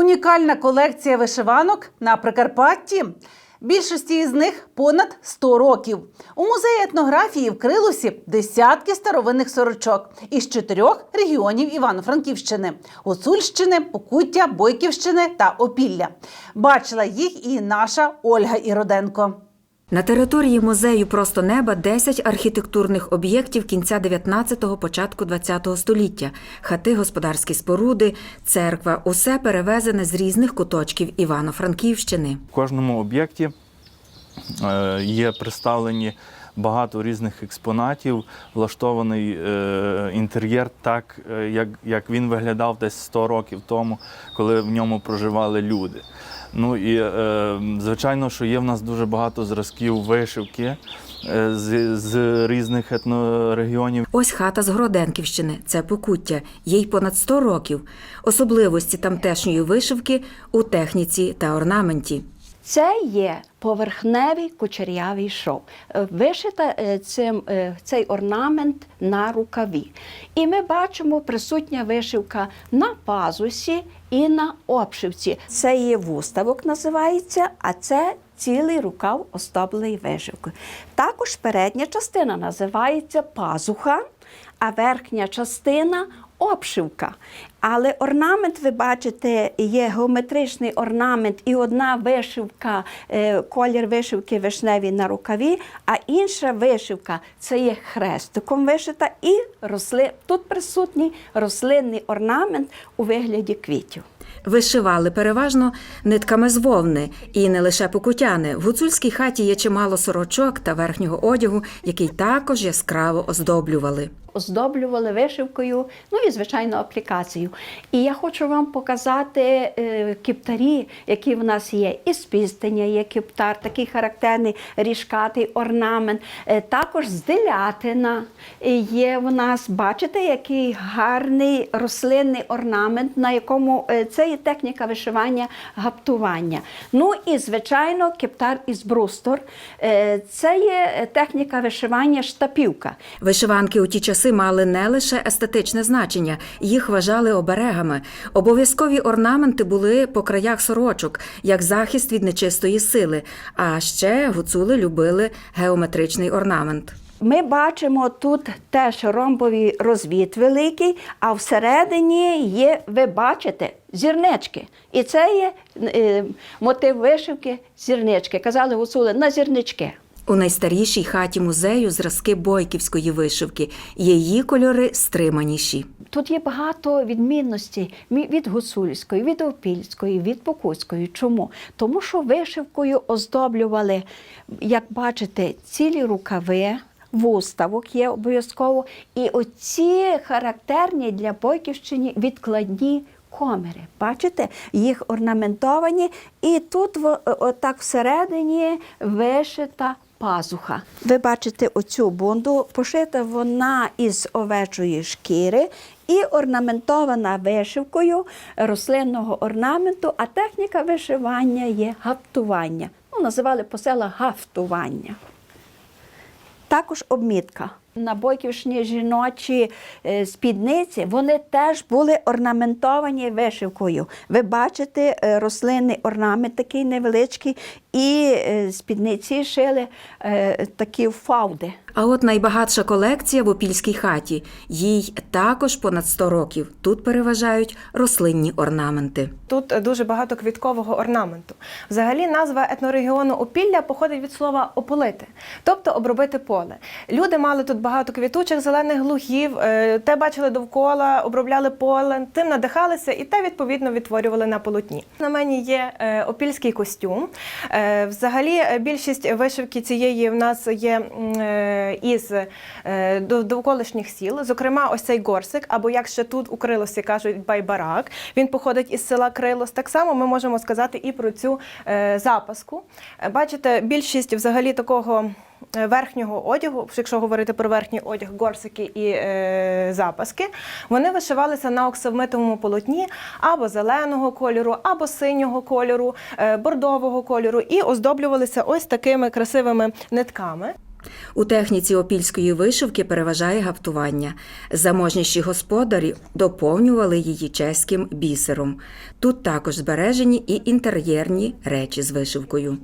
Унікальна колекція вишиванок на Прикарпатті. Більшості із них понад 100 років. У музеї етнографії в Крилусі десятки старовинних сорочок із чотирьох регіонів Івано-Франківщини: Гуцульщини, Покуття, Бойківщини та Опілля. Бачила їх і наша Ольга Іроденко. На території музею Просто неба 10 архітектурних об'єктів кінця 19-го, початку 20-го століття, хати, господарські споруди, церква усе перевезене з різних куточків Івано-Франківщини. В кожному об'єкті е, є представлені багато різних експонатів, влаштований е, інтер'єр так, е, як, як він виглядав десь 100 років тому, коли в ньому проживали люди. Ну і е, звичайно, що є в нас дуже багато зразків вишивки з, з різних етнорегіонів. Ось хата з Гроденківщини це покуття, їй понад 100 років. Особливості тамтешньої вишивки у техніці та орнаменті. Це є поверхневий кучерявий шов. Е, Вишита е, цим, е, цей орнамент на рукаві. І ми бачимо присутня вишивка на пазусі і на обшивці. Це є вуставок, називається, а це цілий рукав оздоблений вишивкою. Також передня частина називається пазуха, а верхня частина обшивка. Але орнамент, ви бачите, є геометричний орнамент і одна вишивка, е, колір вишивки вишневий на рукаві, а інша вишивка це є хрестиком вишита і росли, тут присутній рослинний орнамент у вигляді квітів. Вишивали переважно нитками з вовни, і не лише покутяни. В гуцульській хаті є чимало сорочок та верхнього одягу, який також яскраво оздоблювали. Оздоблювали вишивкою, ну і звичайно аплікацією. І я хочу вам показати е, кіптарі, які в нас є. І з пістення є кіптар, такий характерний ріжкатий орнамент. Е, також з делятина є в нас. Бачите, який гарний рослинний орнамент, на якому е, це є техніка вишивання гаптування. Ну і звичайно, кептар із брустор. Це є техніка вишивання штапівка. Вишиванки у ті часи мали не лише естетичне значення, їх вважали оберегами. Обов'язкові орнаменти були по краях сорочок, як захист від нечистої сили. А ще гуцули любили геометричний орнамент. Ми бачимо тут теж ромбовий розвід великий, а всередині є, ви бачите, зірнички. І це є е, мотив вишивки зірнички. Казали гуцули на зірнички. У найстарішій хаті музею зразки бойківської вишивки. Її кольори стриманіші. Тут є багато відмінностей мі- від гуцульської, від опільської, від покутської. Чому? Тому що вишивкою оздоблювали, як бачите, цілі рукави. Вуставок є обов'язково. І оці характерні для Бойківщини відкладні комери. Бачите, їх орнаментовані, і тут отак всередині вишита пазуха. Ви бачите оцю бунду, пошита вона із овечої шкіри і орнаментована вишивкою рослинного орнаменту, а техніка вишивання є гаптування. Ну, називали по селах гафтування. Також обмітка. На Бойківщині жіночі е, спідниці вони теж були орнаментовані вишивкою. Ви бачите е, рослинний орнамент такий невеличкий, і е, спідниці шили такі фауди. А от найбагатша колекція в опільській хаті. Їй також понад 100 років. Тут переважають рослинні орнаменти. Тут дуже багато квіткового орнаменту. Взагалі, назва етнорегіону Опілля походить від слова ополити, тобто обробити поле. Люди мали тут багато квітучих зелених лугів, е, те бачили довкола, обробляли поле, тим надихалися і те відповідно відтворювали на полотні. На мені є е, опільський костюм. Е, Взагалі, більшість вишивки цієї в нас є із е, довколишніх сіл. Зокрема, ось цей горсик, або як ще тут у Крилосі кажуть, байбарак. Він походить із села Крилос. Так само ми можемо сказати і про цю е, запаску. Бачите, більшість взагалі такого. е, Верхнього одягу, якщо говорити про верхній одяг, горсики і е, запаски, вони вишивалися на оксамитовому полотні або зеленого кольору, або синього кольору, е, бордового кольору, і оздоблювалися ось такими красивими нитками. У техніці опільської вишивки переважає гаптування. Заможніші господарі доповнювали її чеським бісером. Тут також збережені і інтер'єрні речі з вишивкою.